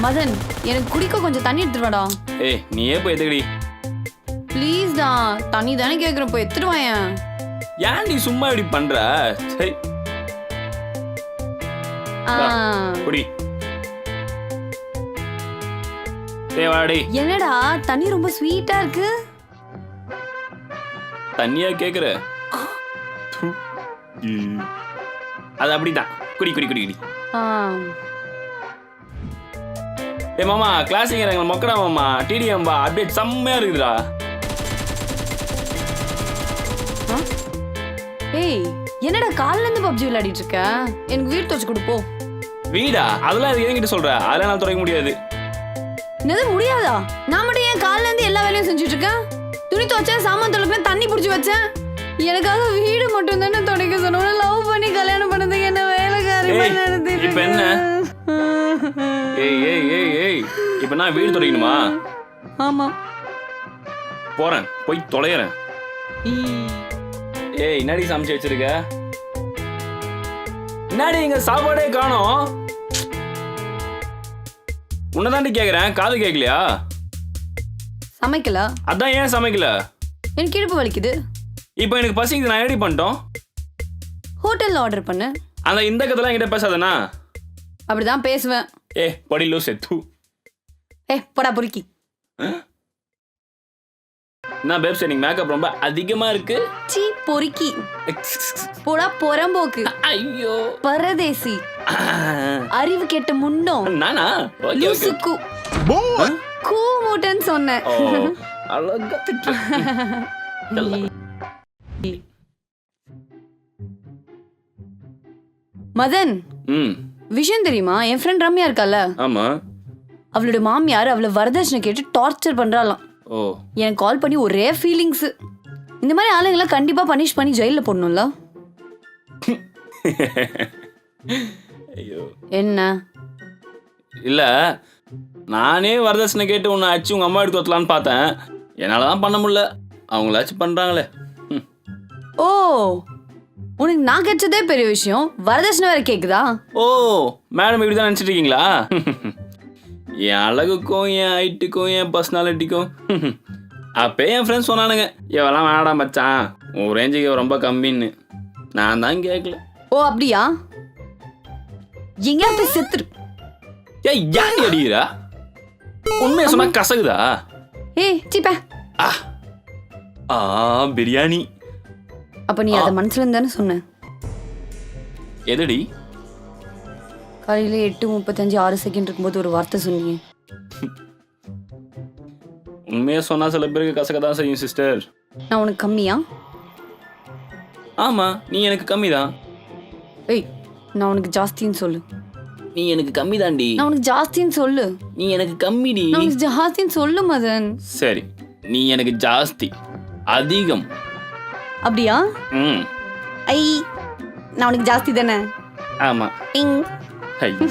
மதன் எனக்கு குடிக்க கொஞ்சம் தண்ணி எடுத்துட்டு வாடா ஏய் நீயே போய் எதுக்கடி? ப்ளீஸ் டா தண்ணி தானே கேக்குறேன் போய் எடுத்துட்டு வாயேன். ஏன் நீ சும்மா இப்படி பண்ற? சரி ஆ, குடி. ஏய் வாடி என்னடா தண்ணி ரொம்ப ஸ்வீட்டா இருக்கு? தண்ணியா கேக்குற. அது அப்படிதான். குடி குடி குடி குடி. ஏ மாமா கிளாஸிங் இறங்க மொக்கடா மாமா. டிடிஎம் பா அப்டேட் செம்மையா இருக்குதுடா? ஏய் என்னடா காலைல இருந்து பப்ஜி விளையாடிட்டு இருக்க? எனக்கு வீடு துவச்சு கொடு போ. வீடா? அதெல்லாம் அது என்கிட்ட சொல்ற? அதெல்லாம் நான் துறைக்க முடியாது. என்னது முடியாதா? நான் மட்டும் ஏன் காலைல இருந்து எல்லா வேலையும் செஞ்சுட்டு இருக்கேன்? துணி துவைச்சேன் சாமான் தொலைப்பேன் தண்ணி பிடிச்சி வச்சேன்? எனக்காக வீடு மட்டும் தானே துடைக்க சொன்ன? லவ் பண்ணி கல்யாணம் பண்ணதுக்கு என்ன வேலைக்காரி இப்ப என்ன? ஏய் ஏய் ஏய் ஏய் இப்போ நான் வீடு துடைக்கணுமா? ஆமா. போறேன் போய் தொலைகிறேன். ஈ. ஏய் என்னடி சமைச்சு வச்சிருக்க? என்னடி இங்க சாப்பாடே காணோம்? உன்னதாண்டி கேக்குறேன் காது கேட்கலையா சமைக்கல? அதான் ஏன் சமைக்கல? எனக்கு இடுப்பு வலிக்குது. இப்போ எனக்கு பசிக்குது நான் எப்படி பண்ணிட்டோம். ஹோட்டல்ல ஆர்டர் பண்ணு. அந்த இந்த கதெல்லாம் என்கிட்ட பேசாதண்ணா. அப்படிதான் பேசுவேன். ஏ படி லூசு தூ. ஏ போடா பொறுக்கி. என்ன பேப்ஸ் எனக்கு மேக்கப் ரொம்ப அதிகமா இருக்கு. சீ பொறுக்கி. போடா பொறம்போக்கு. ஐயோ. பரதேசி. அறிவு கெட்ட முண்டோம் நானா? லூசுக்கு. கூ மூட்டைன்னு சொன்னேன். அழகா திட்டு. மதன். ம். விஷயம் தெரியுமா? என் ஃப்ரெண்ட் ரம்யா இருக்கால. ஆமா. அவளோட மாமியார் அவளை வரதட்சணை கேட்டு டார்ச்சர் பண்றாளாம். ஓ. எனக்கு கால் பண்ணி ஒரே ஃபீலிங்ஸ் இந்த மாதிரி ஆளுங்கெல்லாம் கண்டிப்பா பனிஷ் பண்ணி ஜெயில போடணும்ல. ஐயோ. என்ன? இல்ல. நானே வரதட்சணை கேட்டு உன்னை அடிச்சு உங்க அம்மா எடுத்து வைக்கலான்னு பார்த்தேன். என்னால தான் பண்ண முடியல. அவங்களாச்சும் பண்றாங்களே. ஓ உனக்கு நான் கிடைச்சதே பெரிய விஷயம். வரதட்சணை வேற கேக்குதா? ஓ மேடம் இப்படி தான் நினச்சிட்டு இருக்கீங்களா என் அழகுக்கும் என் ஹைட்டுக்கும் என் பர்சனாலிட்டிக்கும் அப்பே என் ஃப்ரெண்ட்ஸ் சொன்னானுங்க இவெல்லாம் வேணாடா மச்சான். உன் ரேஞ்சுக்கு ரொம்ப கம்மின்னு. நான் தான் கேட்கல ஓ அப்படியா? எங்க போய் செத்துரு. ஏய் ஏன் அடிக்கிறா? உண்மையை சொன்னா கசகுதா ஏய் சீப்ப. ஆ ஆ பிரியாணி. அப்ப நீ அதை மனசுல இருந்து தானே சொன்ன? எதுடி? காலையில எட்டு முப்பத்தஞ்சு ஆறு செகண்ட் இருக்கும்போது ஒரு வார்த்தை சொன்னீங்க. உண்மையை சொன்னா சில பேருக்கு கசக்க தான் செய்யும் சிஸ்டர் நான் உனக்கு கம்மியா? ஆமா நீ எனக்கு கம்மி தான் ஏய் நான் உனக்கு ஜாஸ்தின்னு சொல்லு. நீ எனக்கு கம்மி தாண்டி நான் உனக்கு ஜாஸ்தின்னு சொல்லு. நீ எனக்கு கம்மிடி. நான் உனக்கு ஜாஸ்தின்னு சொல்லு மதன். சரி நீ எனக்கு ஜாஸ்தி. அதிகம். அப்படியா? ம். ஐ நான் உனக்கு ஜாஸ்தி தானே? ஆமா. ஐயோ